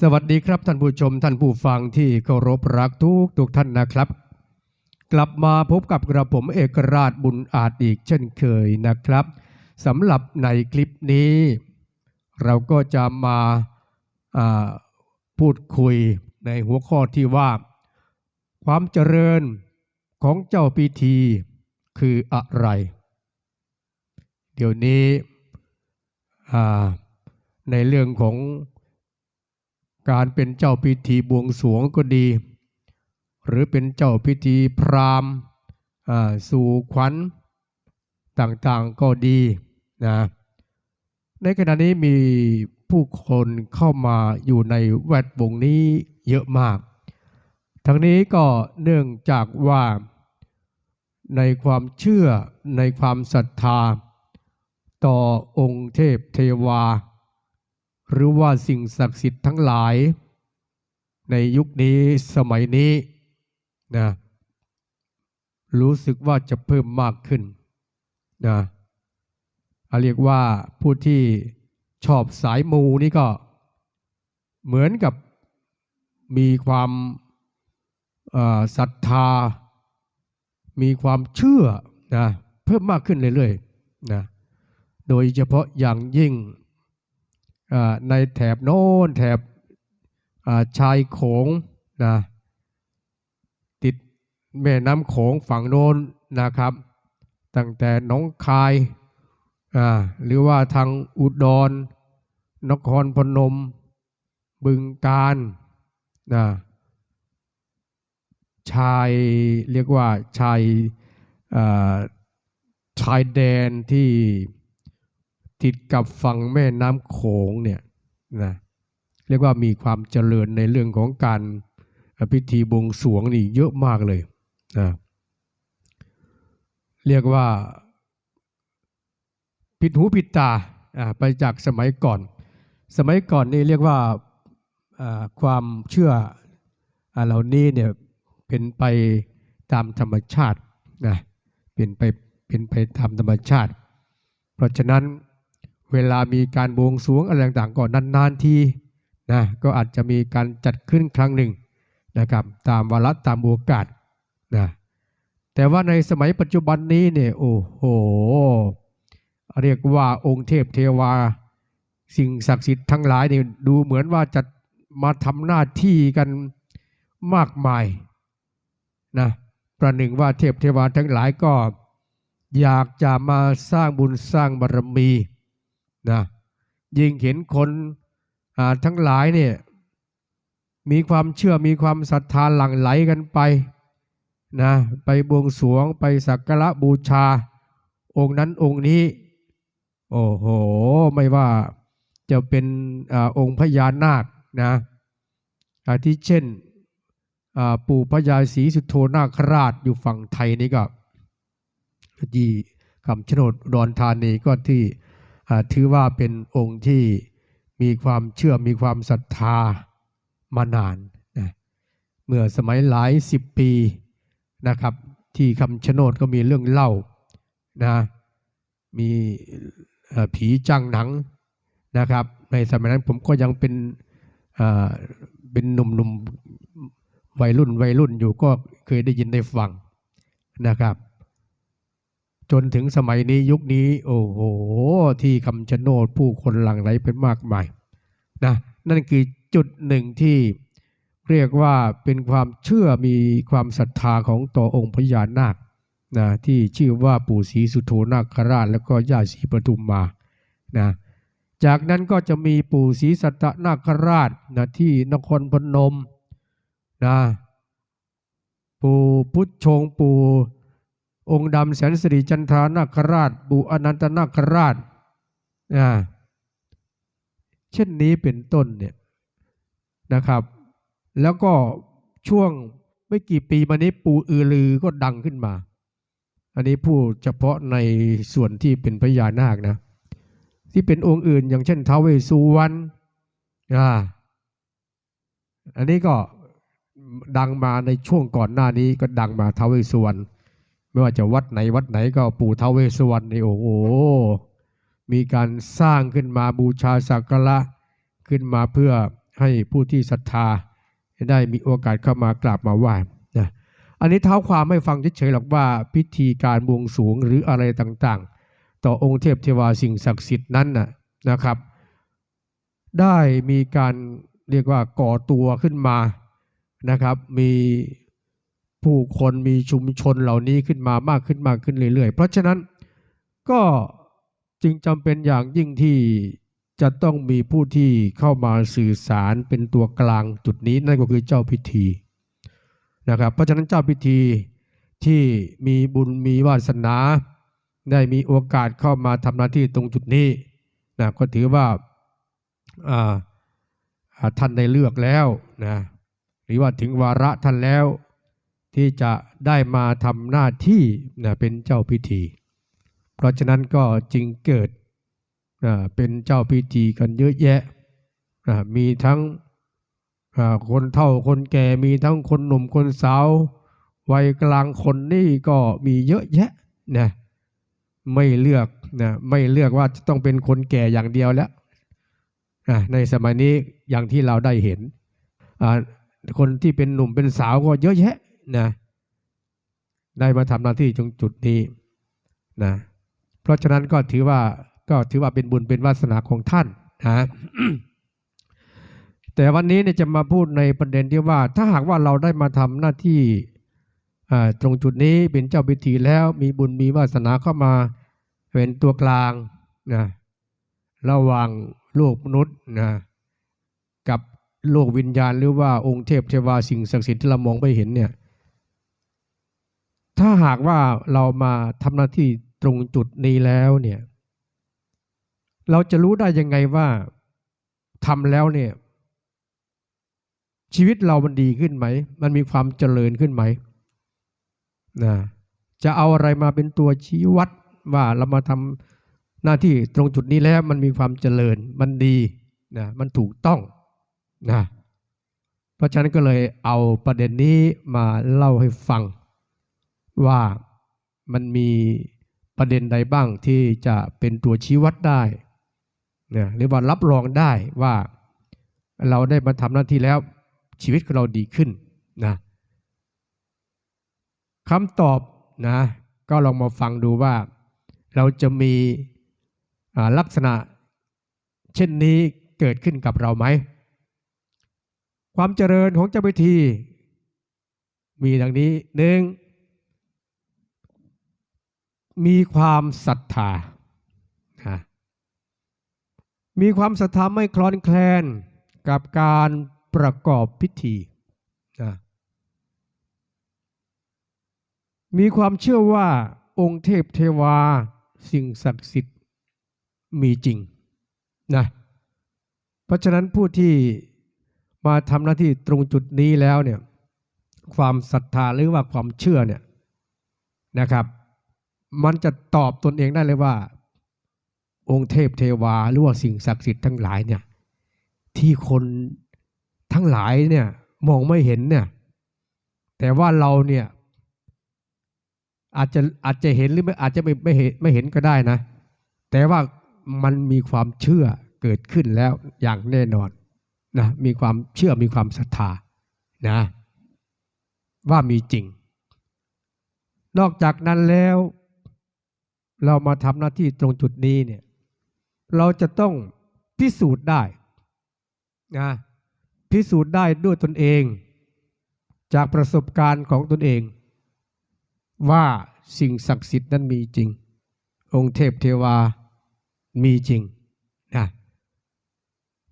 สวัสดีครับท่านผู้ชมท่านผู้ฟังที่เคารพรักทุกทุกท่านนะครับ กลับมาพบกับกระผมเอกราชบุญอาจอีกเช่นเคยนะครับสำหรับในคลิปนี้ เราก็จะมาาพูดคุยในหัวข้อที่ว่า ความเจริญของเจ้าพิธีคืออะไร เดี๋ยวนี้ในเรื่องของ การเป็นเจ้าพิธีบวงสวงก็ดี หรือเป็นเจ้าพิธีพราหมณ์สู่ขวัญต่างๆก็ดีนะในขณะนี้มีผู้คนเข้ามาอยู่ในแวดวงนี้เยอะมาก ทั้งนี้ก็เนื่องจากว่าในความเชื่อในความศรัทธา ต่อองค์เทพเทวา หรือว่าสิ่งศักดิ์สิทธิ์ทั้งหลาย ในยุคนี้สมัยนี้นะรู้สึกว่าจะเพิ่มมากขึ้นนะอะเรียกว่าผู้ที่ชอบสายมูนี่ก็เหมือนกับมีความศรัทธา มีความเชื่อนะเพิ่มมากขึ้นเรื่อยๆนะโดยเฉพาะอย่างยิ่ง ในแถบโน้นแถบชายโขงนะติดแม่น้ำโขงฝั่งโน้นนะครับ ตั้งแต่หนองคายหรือว่าทางอุดร นครพนม บึงการนะชายเรียกว่าชายชายแดนที่ ติดกับฝั่งแม่น้ำโขงเนี่ยนะเรียกว่ามีความเจริญในเรื่องของการพิธีบวงสรวงนี่เยอะมากเลยนะเรียกว่าผิดหูผิดตาไปจากสมัยก่อน สมัยก่อนนี่เรียกว่าความเชื่ออเหล่านี้เนี่ยเป็นไปตามธรรมชาตินะเป็นไปเป็นไปตามธรรมชาติ เพราะฉะนั้น เวลามีการบวงสรวงอะไรต่างๆก็นานๆทีนะก็อาจจะมีการจัดขึ้นครั้งหนึ่งนะครับตามวาระตามโอกาสนะแต่ว่าในสมัยปัจจุบันนี้เนี่ยโอ้โห เรียกว่าองค์เทพเทวา สิ่งศักดิ์สิทธิ์ทั้งหลายเนี่ยดูเหมือนว่าจะมาทำหน้าที่กันมากมายนะประหนึ่งว่าเทพเทวาทั้งหลายก็ อยากจะมาสร้างบุญสร้างบารมี นะยิ่งเห็นคนทั้งหลายเนี่ยมีความเชื่อมีความศรัทธาหลั่งไหลกันไปนะไปบวงสรวงไปสักการะบูชา องค์นั้นองค์นี้ โอ้โห ไม่ว่าจะเป็นอองค์พญานาคนะอาทิเช่นปู่พญาศรีสุโธนาคราชอยู่ฝั่งไทยนี่ก็ที่คำชโนดดอนธานีก็ที่ ถือว่าเป็นองค์ที่มีความเชื่อมีความศรัทธามานานนะเมื่อสมัยหลายสิบปีนะครับ ที่คำชะโนดก็มีเรื่องเล่านะมีผีจ้างหนังนะครับ ในสมัยนั้นผมก็ยังเป็นอ่าเป็นหนุ่มๆวัยรุ่นวัยรุ่นอยู่ก็เคยได้ยินได้ฟังนะครับ จนถึงสมัยนี้ยุคนี้ โอ้โห ที่คำชะโนดผู้คนหลั่งไหลเป็นมากมายนะนั่นคือจุดหนึ่งที่เรียกว่าเป็นความเชื่อมีความศรัทธาของต่อองค์พญานาคนะที่ชื่อว่าปู่ศรีสุโธนาคราช แล้วก็ย่าศรีปทุมมานะจากนั้นก็จะมีปู่ศรีสัตนาคราชนะที่นครพนมนะปู่พุทธชงปู่ องค์ดำแสนสิริจันทรานาคราช บุอนันตนาคราชนะเช่นนี้เป็นต้นเนี่ยนะครับ แล้วก็ช่วงไม่กี่ปีมานี้ปูอือลือก็ดังขึ้นมา อันนี้พูดเฉพาะในส่วนที่เป็นพญานาคนะ ที่เป็นองค์อื่นอย่างเช่นท้าวเวสุวรรณอ่าอันนี้ก็ดังมาในช่วงก่อนหน้านี้ก็ดังมาท้าวเวสุวรรณ ไม่ว่าจะวัดไหนวัดไหนก็ปู่เทวเวสสวรรณนี่โอ้โหมีการสร้างขึ้นมาบูชาสักการะขึ้นมาเพื่อให้ผู้ที่ศรัทธาได้มีโอกาสเข้ามากราบมาไหว้นะอันนี้เท้าความไม่ฟังเฉยๆหรอกว่าพิธีการบวงสรวงหรืออะไรต่างๆ ต่อองค์เทพเทวาสิ่งศักดิ์สิทธิ์นั้นนะนะครับ ได้มีการเรียกว่าก่อตัวขึ้นมานะครับ มี ผู้คนมีชุมชนเหล่านี้ขึ้นมามากขึ้นมากขึ้นเรื่อยๆ เพราะฉะนั้นก็จึงจำเป็นอย่างยิ่งที่จะต้องมีผู้ที่เข้ามาสื่อสารเป็นตัวกลางจุดนี้นั่นก็คือเจ้าพิธีนะครับ เพราะฉะนั้นเจ้าพิธีที่มีบุญมีวาสนา ได้มีโอกาสเข้ามาทำหน้าที่ตรงจุดนี้นะก็ถือว่าาท่านได้เลือกแล้วนะหรือว่าถึงวาระท่านแล้ว ที่จะได้มาทำหน้าที่นะเป็นเจ้าพิธี เพราะฉะนั้นก็จึงเกิดอ่าเป็นเจ้าพิธีกันเยอะแยะอ่ามีทั้งอ่าคนเฒ่าคนแก่มีทั้งคนหนุ่มคนสาววัยกลางคนนี่ก็มีเยอะแยะนะไม่เลือกนะไม่เลือกว่าจะต้องเป็นคนแก่อย่างเดียวแล้วอะในสมัยนี้อย่างที่เราได้เห็นอ่าคนที่เป็นหนุ่มเป็นสาวก็เยอะแยะ นะได้มาทำหน้าที่ตรงจุดนี้นะเพราะฉะนั้นก็ถือว่าก็ถือว่าเป็นบุญเป็นวาสนาของท่านนะแต่วันนี้เนี่ยจะมาพูดในประเด็นที่ว่า ถ้าหากว่าเราได้มาทำหน้าที่อ่าตรงจุดนี้เป็นเจ้าพิธีแล้วมีบุญมีวาสนาเข้ามาเป็นตัวกลางนะระหว่างโลกมนุษย์นะกับโลกวิญญาณหรือว่าองค์เทพเทวาสิ่งศักดิ์สิทธิ์ที่เรามองไม่เห็นเนี่ย ถ้าหากว่าเรามาทำหน้าที่ตรงจุดนี้แล้วเนี่ย เราจะรู้ได้ยังไงว่าทำแล้วเนี่ย ชีวิตเรามันดีขึ้นไหม มันมีความเจริญขึ้นไหมนะจะเอาอะไรมาเป็นตัวชี้วัดว่าเรามาทำหน้าที่ตรงจุดนี้แล้วมันมีความเจริญ มันดีนะมันถูกต้องนะเพราะฉะนั้นก็เลยเอาประเด็นนี้มาเล่าให้ฟัง ว่ามันมีประเด็นใดบ้างที่จะเป็นตัวชี้วัดได้นะหรือว่ารับรองได้ว่าเราได้มาทำหน้าที่แล้วชีวิตของเราดีขึ้นนะคำตอบนะก็ลองมาฟังดูว่า เราจะมีลักษณะเช่นนี้เกิดขึ้นกับเราไหม ความเจริญของเจ้าพิธี มีดังนี้หนึ่ง มีความศรัทธานะมีความศรัทธาไม่คลอนแคลนกับการประกอบพิธีนะมีความเชื่อว่าองค์เทพเทวาสิ่งศักดิ์สิทธิ์มีจริงนะเพราะฉะนั้นผู้ที่มาทำหน้าที่ตรงจุดนี้แล้วเนี่ยความศรัทธาหรือว่าความเชื่อเนี่ยนะครับ มันจะตอบตนเองได้เลยว่า องค์เทพเทวาหรือว่าสิ่งศักดิ์สิทธิ์ทั้งหลายเนี่ยที่คนทั้งหลายเนี่ยมองไม่เห็นเนี่ยแต่ว่าเราเนี่ยอาจจะอาจจะเห็นหรือไม่อาจจะไม่ไม่เห็นไม่เห็นก็ได้นะ แต่ว่ามันมีความเชื่อเกิดขึ้นแล้วอย่างแน่นอนนะมีความเชื่อมีความศรัทธานะว่ามีจริง นอกจากนั้นแล้ว เรามาทำหน้าที่ตรงจุดนี้เนี่ย เราจะต้องพิสูจน์ได้นะพิสูจน์ได้ด้วยตนเอง จากประสบการณ์ของตนเอง ว่าสิ่งศักดิ์สิทธิ์นั้นมีจริง องค์เทพเทวามีจริงนะ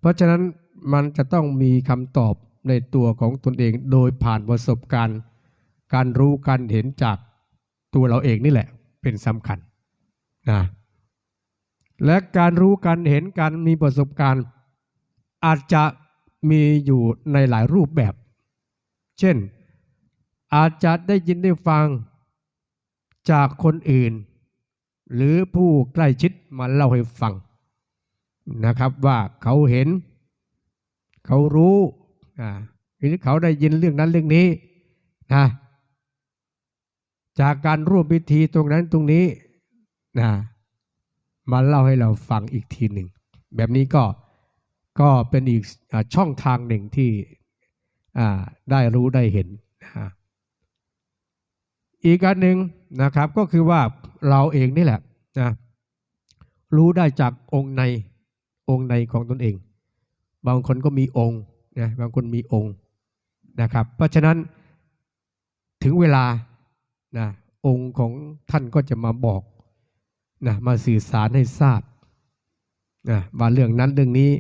เพราะฉะนั้นมันจะต้องมีคำตอบในตัวของตนเองโดยผ่านประสบการณ์ การรู้การเห็นจากตัวเราเองนี่แหละเป็นสำคัญ นะและการรู้การเห็นการมีประสบการณ์ อาจจะมีอยู่ในหลายรูปแบบ เช่น อาจจะได้ยินได้ฟังจากคนอื่น หรือผู้ใกล้ชิดมาเล่าให้ฟังนะครับว่าเขาเห็น เขารู้อ่าหรือเขาได้ยินเรื่องนั้นเรื่องนี้นะจากการร่วมพิธีตรงนั้นตรงนี้ นะมาเล่าให้เราฟังอีกทีหนึ่ง แบบนี้ก็ก็เป็นอีกอช่องทางหนึ่งที่ได้รู้ได้เห็นนะฮะอีกอันหนึ่งนะครับก็คือว่าเราเองนี่แหละนะรู้ได้จากองค์ในองค์ในของตนเอง บางคนก็มีองค์นะบางคนมีองค์นะครับ เพราะฉะนั้นถึงเวลานะองค์ของท่านก็จะมาบอก นะมาสื่อสารให้ทราบนะว่าเรื่องนั้นเรื่องนี้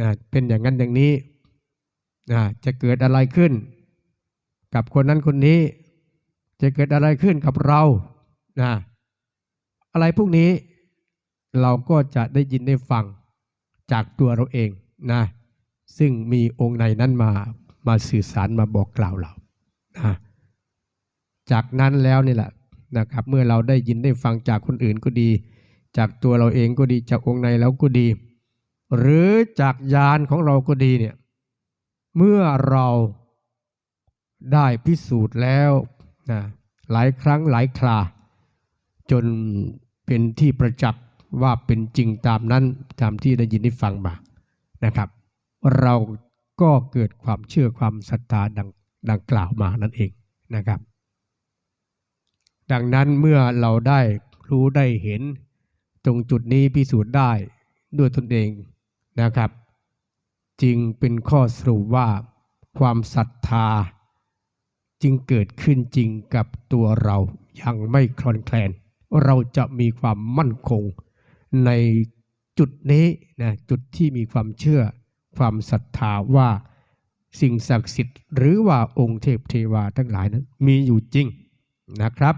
นะเป็นอย่างนั้นอย่างนี้นะจะเกิดอะไรขึ้น กับคนนั้นคนนี้ จะเกิดอะไรขึ้นกับเรานะอะไรพวกนี้เราก็จะได้ยินได้ฟังจากตัวเราเองนะซึ่งมีองค์ในนั้นมามาสื่อสารมาบอกกล่าวเรานะจากนั้นแล้วนี่แหละ นะครับ เมื่อเราได้ยินได้ฟังจากคนอื่นก็ดี จากตัวเราเองก็ดีจากองค์ในแล้วก็ดี หรือจากญาณของเราก็ดีเนี่ยเมื่อเราได้พิสูจน์แล้วนะหลายครั้งหลายครา จนเป็นที่ประจักษ์ว่าเป็นจริงตามนั้นตามที่ได้ยินได้ฟังมานะครับ เราก็เกิดความเชื่อความศรัทธาดังดังกล่าวมานั่นเองนะครับ ดังนั้นเมื่อเราได้รู้ได้เห็น ตรงจุดนี้พิสูจน์ได้ด้วยตนเองนะครับ จริงเป็นข้อสรุปว่าความศรัทธา จึงเกิดขึ้นจริงกับตัวเรายังไม่คลอนแคลน เราจะมีความมั่นคงในจุดนี้นะจุดที่มีความเชื่อ ความศรัทธาว่าสิ่งศักดิ์สิทธิ์ หรือว่าองค์เทพเทวาทั้งหลายนั้นมีอยู่จริงนะครับ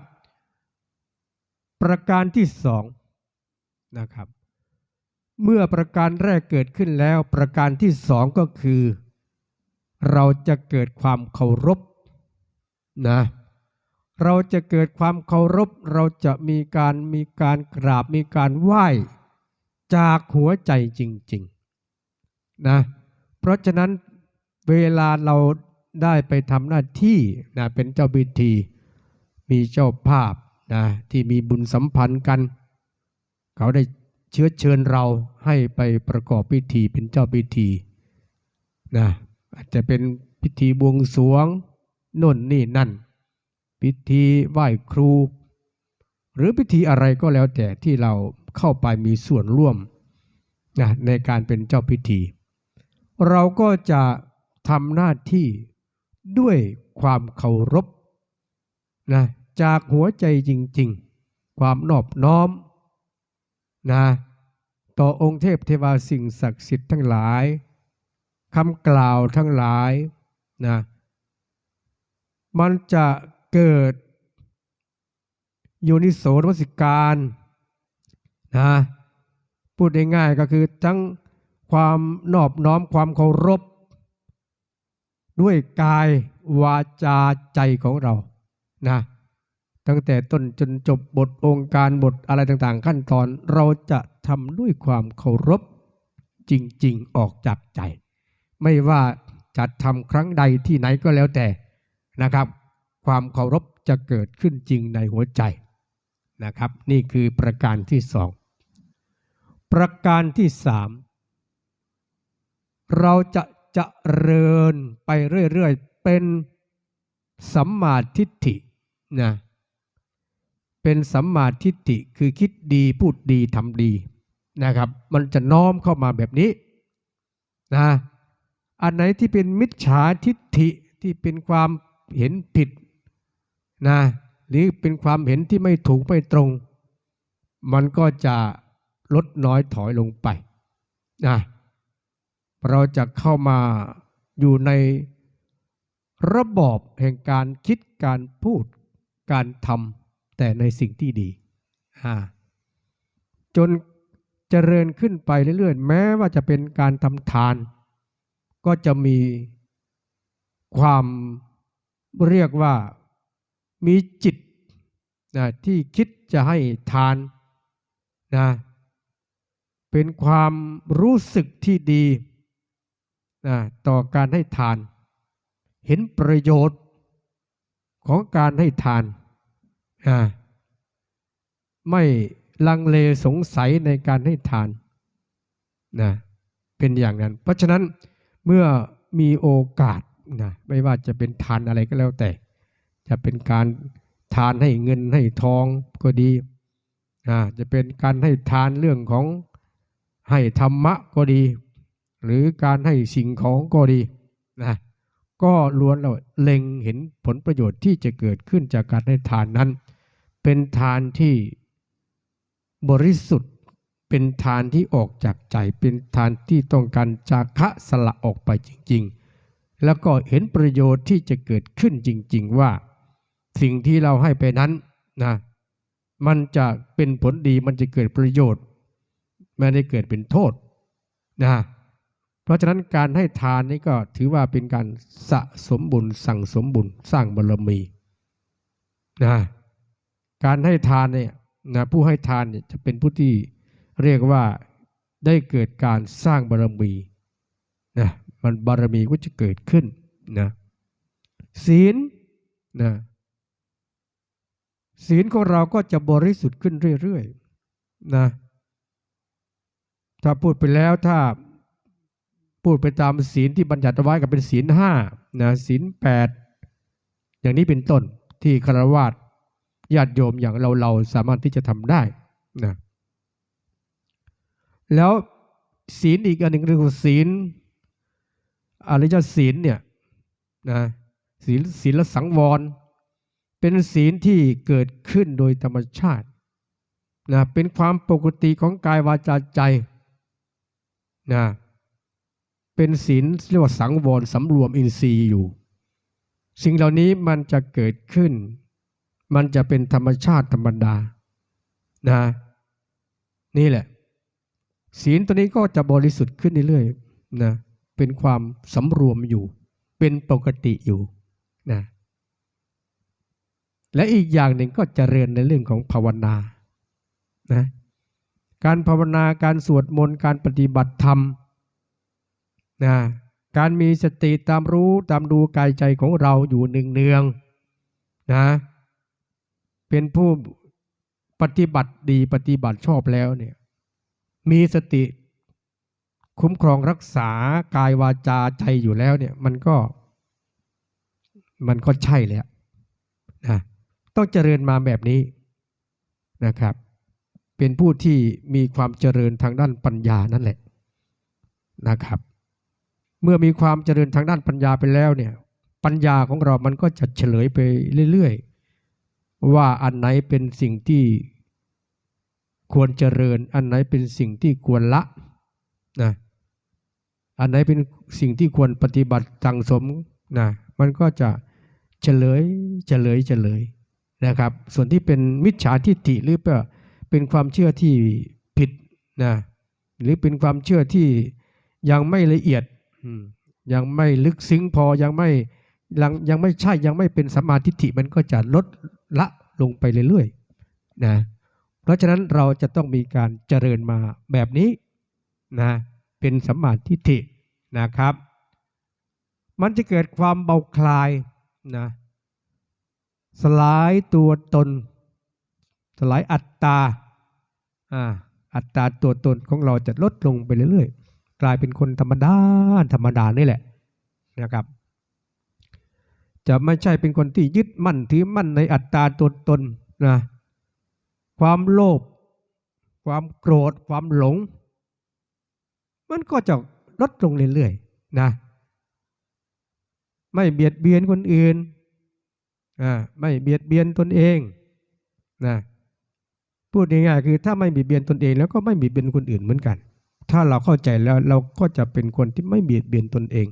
ประการที่สองนะครับ เมื่อประการแรกเกิดขึ้นแล้ว ประการที่สองก็คือ เราจะเกิดความเคารพนะเราจะเกิดความเคารพ เราจะมีการมีการกราบมีการไหว้จากหัวใจจริงๆนะเพราะฉะนั้นเวลาเราได้ไปทำหน้าที่นะเป็นเจ้าพิธีมีเจ้าภาพ นะที่มีบุญสัมพันธ์กัน เขาได้เชื้อเชิญเราให้ไปประกอบพิธีเป็นเจ้าพิธีนะอาจจะเป็นพิธีบวงสรวงน่นนี่นั่น พิธีไหว้ครู หรือพิธีอะไรก็แล้วแต่ที่เราเข้าไปมีส่วนร่วมนะในการเป็นเจ้าพิธี เราก็จะทำหน้าที่ด้วยความเคารพนะ จากหัวใจจริง ๆ ความนอบน้อมนะต่อองค์เทพเทวาสิ่งศักดิ์สิทธิ์ทั้งหลายคำกล่าวทั้งหลายนะมันจะเกิดโยนิโสมนสิการนะพูดง่ายๆก็คือทั้งความนอบน้อมความเคารพ ด้วยกายวาจาใจของเรานะ ตั้งแต่ต้นจนจบบทองค์การบทอะไรต่างๆ ขั้นตอนเราจะทำด้วยความเคารพจริงๆออกจากใจ ไม่ว่าจะทำครั้งใดที่ไหนก็แล้วแต่นะครับ ความเคารพจะเกิดขึ้นจริงในหัวใจนะครับ นี่คือประการที่สองประการที่สามเราจะจะเริญไปเรื่อยๆ เป็นสัมมาทิฏฐินะ เป็นสัมมาทิฏฐิคือคิดดีพูดดีทำดีนะครับ มันจะน้อมเข้ามาแบบนี้นะอันไหนที่เป็นมิจฉาทิฏฐิที่เป็นความเห็นผิดนะหรือเป็นความเห็นที่ไม่ถูกไม่ตรง มันก็จะลดน้อยถอยลงไปนะเราจะเข้ามาอยู่ในระบอบแห่งการคิดการพูดการทำ แต่ในสิ่งที่ดีจนเจริญขึ้นไปเรื่อยๆ แม้ว่าจะเป็นการทำทาน ก็จะมีความเรียกว่ามีจิตนะที่คิดจะให้ทานนะเป็นความรู้สึกที่ดีนะต่อการให้ทาน เห็นประโยชน์ของการให้ทาน ไม่ลังเลสงสัยในการให้ทานนะเป็นอย่างนั้น เพราะฉะนั้นเมื่อมีโอกาสนะไม่ว่าจะเป็นทานอะไรก็แล้วแต่ จะเป็นการทานให้เงินให้ทองก็ดีอ่าจะเป็นการให้ทานเรื่องของให้ธรรมะก็ดี หรือการให้สิ่งของก็ดีนะก็ล้วนเราเล็งเห็นผลประโยชน์ที่จะเกิดขึ้นจากการให้ทานนั้น เป็นทานที่บริสุทธิ์ เป็นทานที่ออกจากใจ เป็นทานที่ต้องการจากะสละออกไปจริง ๆ แล้วก็เห็นประโยชน์ที่จะเกิดขึ้นจริง ๆ ว่าสิ่งที่เราให้ไปนั้นนะมันจะเป็นผลดีมันจะเกิดประโยชน์ ไม่ได้เกิดเป็นโทษนะเพราะฉะนั้นการให้ทานนี้ก็ถือว่าเป็นการสะสมบุญสั่งสมบุญสร้างบารมีนะ การให้ทานเนี่ยนะผู้ให้ทานเนี่ยจะเป็นผู้ที่เรียกว่าได้เกิดการสร้างบารมีนะมันบารมีก็จะเกิดขึ้นนะศีลนะศีลของเราก็จะบริสุทธิ์ขึ้นเรื่อยๆนะถ้าพูดไปแล้วถ้าพูดไปตามศีลที่บัญญัติเอาไว้ก็เป็นศีลห้านะศีลแปดอย่างนี้เป็นต้นที่คารวาส ญาติโยมอย่างเราเราสามารถที่จะทำได้นะแล้วศีลอีกอันหนึ่งเรียกว่าศีลอริยศีลเนี่ยนะศีลศีลสังวร เป็นศีลที่เกิดขึ้นโดยธรรมชาตินะเป็นความปกติของกายวาจาใจนะเป็นศีลเรียกว่าสังวรสำรวมอินทรีย์อยู่ สิ่งเหล่านี้มันจะเกิดขึ้น มันจะเป็นธรรมชาติธรรมดานะนี่แหละ ศีลตัวนี้ก็จะบริสุทธิ์ขึ้นเรื่อยๆนะเป็นความสำรวมอยู่ เป็นปกติอยู่นะและอีกอย่างหนึ่งก็จเจริญในเรื่องของภาวนานะการภาวนาการสวดมนต์การปฏิบัติธรรมนะการมีสติตามรู้ตามดูกายใจของเราอยู่หนึ่งเนืองนะ เป็นผู้ปฏิบัติดีปฏิบัติชอบแล้วเนี่ยมีสติคุ้มครองรักษากายวาจาใจอยู่แล้วเนี่ยมันก็มันก็ใช่แล้วนะต้องเจริญมาแบบนี้นะครับ เป็นผู้ที่มีความเจริญทางด้านปัญญานั่นแหละนะครับ เมื่อมีความเจริญทางด้านปัญญาไปแล้วเนี่ยปัญญาของเรามันก็จะเฉลยไปเรื่อยๆ ว่าอันไหนเป็นสิ่งที่ควรเจริญ อันไหนเป็นสิ่งที่ควรละนะอันไหนเป็นสิ่งที่ควรปฏิบัติสังสมนะมันก็จะเฉลยเฉลยเฉลยนะครับ ส่วนที่เป็นมิจฉาทิฏฐิหรือเป็นความเชื่อที่ผิดนะหรือเป็นความเชื่อที่ยังไม่ละเอียดยังไม่ลึกซึ้งพอยังไม่ยังยังไม่ใช่ยังไม่เป็นสมาธิิมันก็จะลด ละลงไปเรื่อยๆนะเพราะฉะนั้นเราจะต้องมีการเจริญมาแบบนี้นะเป็นสัมมาธิินะครับ มันจะเกิดความเบาคลายนะสลายตัวตน สลายอัตตาอัตตาตัวตนของเราจะลดลงไปเรื่อยๆ กลายเป็นคนธรรมดาธรรมดานี่แหละนะครับ จะไม่ใช่เป็นคนที่ยึดมั่นถือมั่นในอัตตาตัวตนนะความโลภความโกรธความหลง มันก็จะลดลงเรื่อยๆนะไม่เบียดเบียนคนอื่นอ่าไม่เบียดเบียนตนเองนะพูดง่ายๆคือถ้าไม่เบียดเบียนตนเอง แล้วก็ไม่เบียดเบียนคนอื่นเหมือนกัน ถ้าเราเข้าใจแล้วเราก็จะเป็นคนที่ไม่เบียดเบียนตนเอง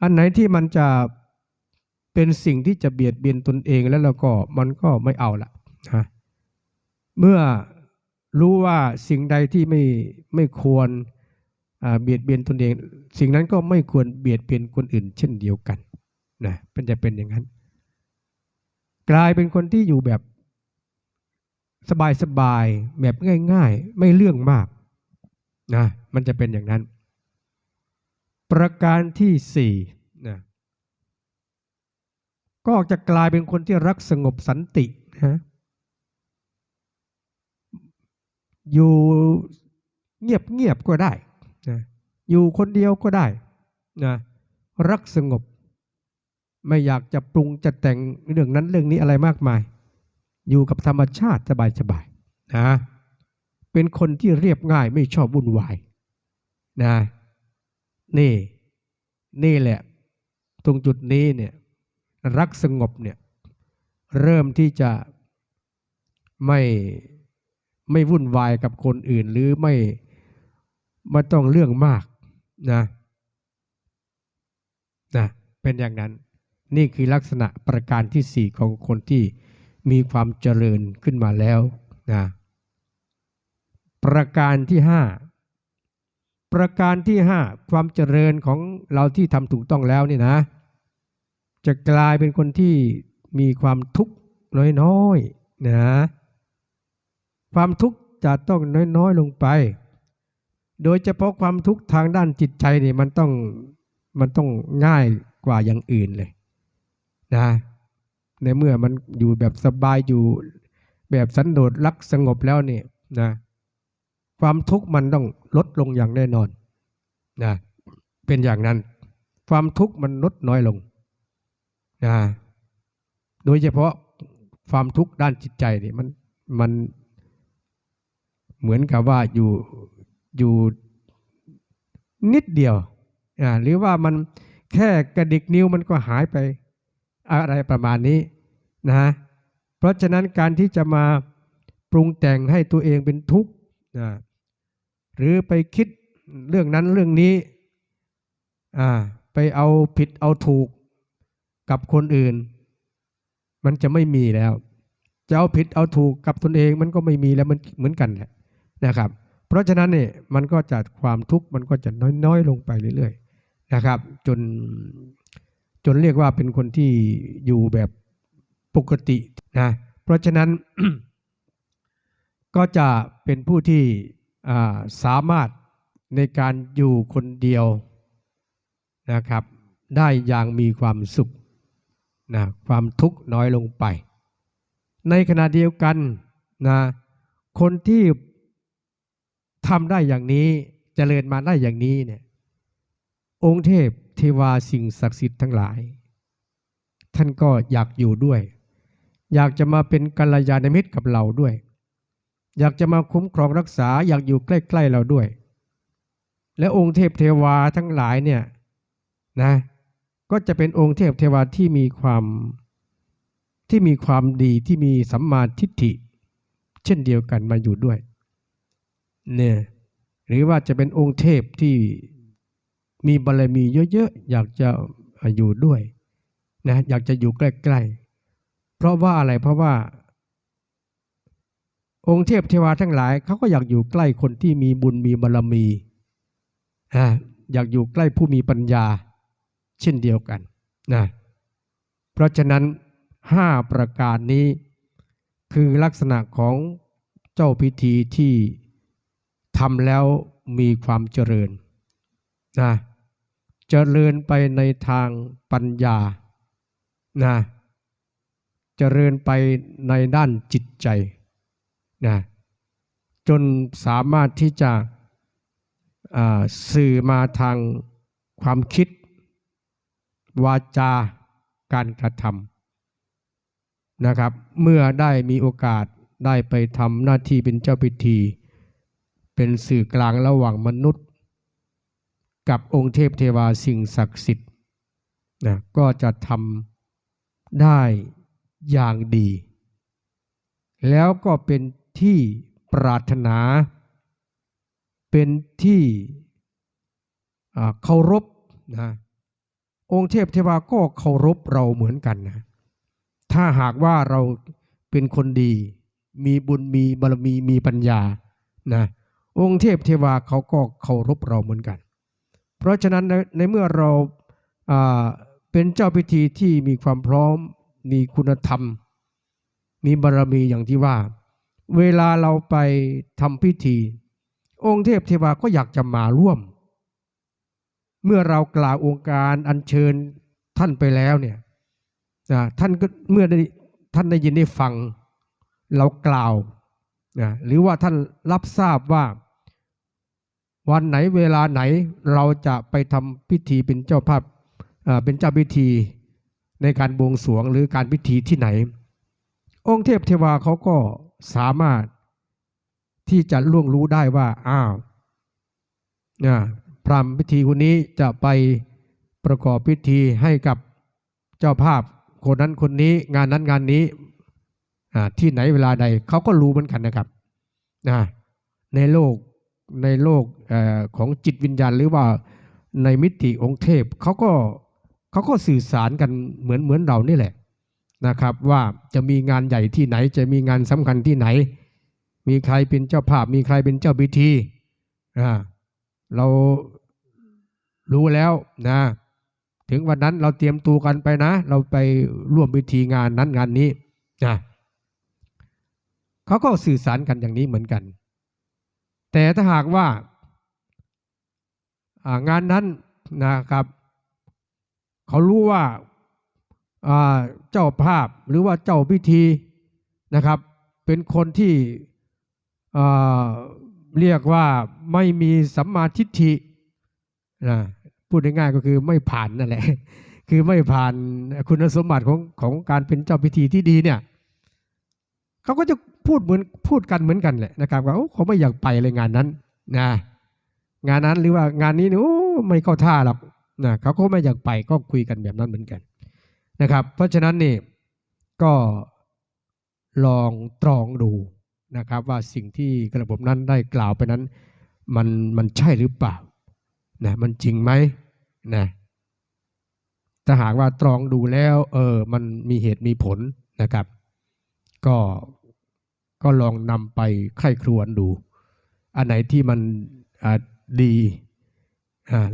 อันไหนที่มันจะ เป็นสิ่งที่จะเบียดเบียนตนเองแล้วเราก็มันก็ไม่เอาละนะเมื่อรู้ว่าสิ่งใดที่ไม่ไม่ควรเบียดเบียนตนเอง สิ่งนั้นก็ไม่ควรเบียดเบียนคนอื่น เช่นเดียวกันนะเป็นจะเป็นอย่างนั้น กลายเป็นคนที่อยู่แบบสบายๆแบบง่าย ๆ ไม่เรื่องมากนะมันจะเป็นอย่างนั้น ประการที่สี่ ก็จะกลายเป็นคนที่รักสงบสันตินะอยู่เงียบเงียบก็ได้นะอยู่คนเดียวก็ได้นะรักสงบ ไม่อยากจะปรุงจะแต่งเรื่องนั้นเรื่องนี้อะไรมากมาย อยู่กับธรรมชาติสบายๆนะเป็นคนที่เรียบง่ายไม่ชอบวุ่นวายนะนี่นี่แหละ ตรงจุดนี้เนี่ย รักสงบเนี่ยเริ่มที่จะไม่ไม่วุ่นวายกับคนอื่น หรือไม่ไม่ต้องเรื่องมากนะนะเป็นอย่างนั้นนี่คือลักษณะประการที่สี่ของคนที่มีความเจริญขึ้นมาแล้วนะประการที่ห้าประการที่ห้าความเจริญของเราที่ทำถูกต้องแล้วนี่นะ จะกลายเป็นคนที่มีความทุกข์น้อยๆนะความทุกข์จะต้องน้อยๆลงไป โดยเฉพาะความทุกข์ทางด้านจิตใจนี่มันต้องมันต้องง่ายกว่าอย่างอื่นเลยนะในเมื่อมันอยู่แบบสบายอยู่แบบสันโดษรักสงบแล้วเนี่ยนะความทุกข์มันต้องลดลงอย่างแน่นอนนะเป็นอย่างนั้น ความทุกข์มันลดน้อยลง นะโดยเฉพาะความทุกข์ด้านจิตใจนี่มันมันเหมือนกับว่าอยู่อยู่นิดเดียวอ่าหรือว่ามันแค่กระดิกนิ้วมันก็หายไปอะไรประมาณนี้นะ เพราะฉะนั้นการที่จะมาปรุงแต่งให้ตัวเองเป็นทุกข์นะหรือไปคิดเรื่องนั้นเรื่องนี้อ่าไปเอาผิดเอาถูก กับคนอื่น มันจะไม่มีแล้ว จะเอาผิดเอาถูกกับตนเองมันก็ไม่มีแล้วมันเหมือนกันแหละนะครับ เพราะฉะนั้นเนี่ยมันก็จะความทุกข์มันก็จะน้อยๆลงไปเรื่อยๆนะครับ จนจนเรียกว่าเป็นคนที่อยู่แบบปกตินะเพราะฉะนั้นก็จะเป็นผู้ที่สามารถในการอยู่คนเดียวนะครับ ได้อย่างมีความสุข นะความทุกข์น้อยลงไป ในขณะเดียวกันนะคนที่ทำได้อย่างนี้เจริญมาได้อย่างนี้เนี่ยองค์เทพเทวาสิ่งศักดิ์สิทธิ์ทั้งหลาย ท่านก็อยากอยู่ด้วย อยากจะมาเป็นกัลยาณมิตรกับเราด้วย อยากจะมาคุ้มครองรักษาอยากอยู่ใกล้ ๆเราด้วย และองค์เทพเทวาทั้งหลายเนี่ยนะ ก็จะเป็นองค์เทพเทวาที่มีความที่มีความดีที่มีสัมมาทิฏฐิ เช่นเดียวกันมาอยู่ด้วยเนี่ยหรือว่าจะเป็นองค์เทพที่มีบารมีเยอะๆอยากจะอยู่ด้วยนะอยากจะอยู่ใกล้ๆเพราะว่าอะไรเพราะว่า องค์เทพเทวาทั้งหลายเขาก็อยากอยู่ใกล้คนที่มีบุญมีบารมีอ่าอยากอยู่ใกล้ผู้มีปัญญา เช่นเดียวกันนะเพราะฉะนั้นห้าประการนี้ คือลักษณะของเจ้าพิธีที่ทำแล้วมีความเจริญนะเจริญไปในทางปัญญานะเจริญไปในด้านจิตใจนะจนสามารถที่จะสื่อมาทางความคิด วาจาการกระทำนะครับ เมื่อได้มีโอกาสได้ไปทำหน้าที่เป็นเจ้าพิธี เป็นสื่อกลางระหว่างมนุษย์ กับองค์เทพเทวาสิ่งศักดิ์สิทธิ์นะก็จะทำได้อย่างดี แล้วก็เป็นที่ปรารถนา เป็นที่เคารพนะ องค์เทพเทวาก็เคารพเราเหมือนกันนะ ถ้าหากว่าเราเป็นคนดี มีบุญมีบารมีมีปัญญานะองค์เทพเทวาเขาก็เคารพเราเหมือนกัน เพราะฉะนั้นในเมื่อเราเป็นเจ้าพิธีที่มีความพร้อม มีคุณธรรม มีบารรมีอย่างที่ว่า เวลาเราไปทำพิธี องค์เทพเทวาก็อยากจะมาร่วม เมื่อเรากล่าวองค์การอัญเชิญท่านไปแล้วเนี่ยท่านก็เมื่อได้ท่านได้ยินได้ฟังเรากล่าวนะหรือว่าท่านรับทราบว่า วันไหนเวลาไหนเราจะไปทำพิธีเป็นเจ้าภาพเอ่อเป็นเจ้าพิธีในการบวงสรวงหรือการพิธีที่ไหน องค์เทพเทวาเขาก็สามารถที่จะล่วงรู้ได้ว่าอ้าวนะ พรามพิธีคนนี้จะไปประกอบพิธีให้กับเจ้าภาพคนนั้นคนนี้งานนั้นงานนี้ที่ไหนเวลาใดเขาก็รู้เหมือนกันนะครับในโลกในโลกอของจิตวิญญาณหรือว่าในมิติองค์เทพเขาก็เขาก็สื่อสารกันเหมือนเหมือนเรานี่แหละนะครับว่าจะมีงานใหญ่ที่ไหนจะมีงานสำคัญที่ไหน มีใครเป็นเจ้าภาพ มีใครเป็นเจ้าพิธีอ่า เรารู้แล้วนะ ถึงวันนั้นเราเตรียมตัวกันไปนะ เราไปร่วมพิธีงานนั้นงานนี้นะเขาก็สื่อสารกันอย่างนี้เหมือนกัน แต่ถ้าหากว่าางานนั้นนะครับ เขารู้ว่าาเจ้าภาพหรือว่าเจ้าพิธีนะครับ เป็นคนที่ เรียกว่าไม่มีสัมมาทิฏฐินะพูดง่ายๆก็คือไม่ผ่านนั่นแหละคือไม่ผ่านคุณสมบัติของของการเป็นเจ้าพิธีที่ดีเนี่ยเขาก็จะพูดเหมือนพูดกันเหมือนกันแหละนะครับว่าโอ้เขาไม่อยากไปเลยงานนั้นนะงานนั้นหรือว่างานนี้เนี่ยโอ้ไม่เข้าท่าหรอกนะเขาก็ไม่อยากไปก็คุยกันแบบนั้นเหมือนกันนะครับ เพราะฉะนั้นนี่ก็ลองตรองดู นะครับ ว่าสิ่งที่กระผมนั้นได้กล่าวไปนั้นมันมันใช่หรือเปล่านะมันจริงไหมนะถ้าหากว่าตรองดูแล้วเออมันมีเหตุมีผลนะครับ ก็ก็ลองนำไปไข้ครวนดู อันไหนที่มันดี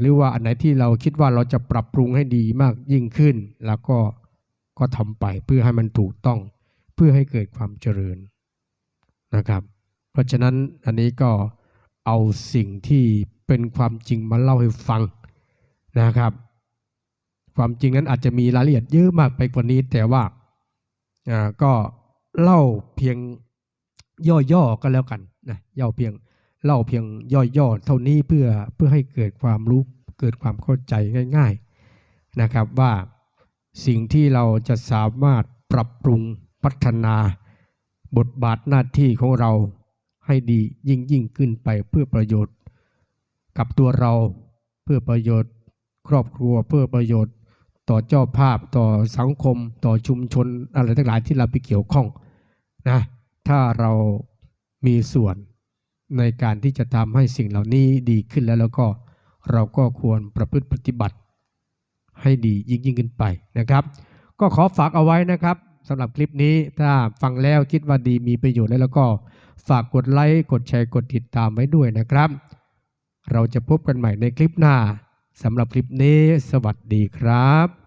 หรือว่าอันไหนที่เราคิดว่าเราจะปรับปรุงให้ดีมากยิ่งขึ้น แล้วก็ก็ทำไปเพื่อให้มันถูกต้องเพื่อให้เกิดความเจริญ นะครับ เพราะฉะนั้นอันนี้ก็เอาสิ่งที่เป็นความจริงมาเล่าให้ฟังนะครับ ความจริงนั้นอาจจะมีรายละเอียดเยอะมากไปกว่านี้ แต่ว่าก็เล่าเพียงย่อๆก็แล้วกันนะเล่าเพียงเล่าเพียงย่อๆเท่านี้เพื่อเพื่อให้เกิดความรู้เกิดความเข้าใจง่าย ๆนะครับว่าสิ่งที่เราจะสามารถปรับปรุงพัฒนา บทบาทหน้าที่ของเราให้ดียิ่งยิ่งขึ้นไปเพื่อประโยชน์ กับตัวเราเพื่อประโยชน์ ครอบครัวเพื่อประโยชน์ ต่อเจ้าภาพต่อสังคม ต่อชุมชนอะไรทั้งหลายที่เราไปเกี่ยวข้องนะถ้าเรามีส่วนในการที่จะทำให้สิ่งเหล่านี้ดีขึ้นแล้วแล้วก็เราก็ควรประพฤติปฏิบัติ ให้ดียิ่งยิ่งขึ้นไปนะครับ ก็ขอฝากเอาไว้นะครับ สำหรับคลิปนี้ถ้าฟังแล้วคิดว่าดีมีประโยชน์แล้วแล้วก็ฝากกดไลค์กดแชร์กดติดตามไว้ด้วยนะครับ เราจะพบกันใหม่ในคลิปหน้าสำหรับคลิปนี้ สวัสดีครับ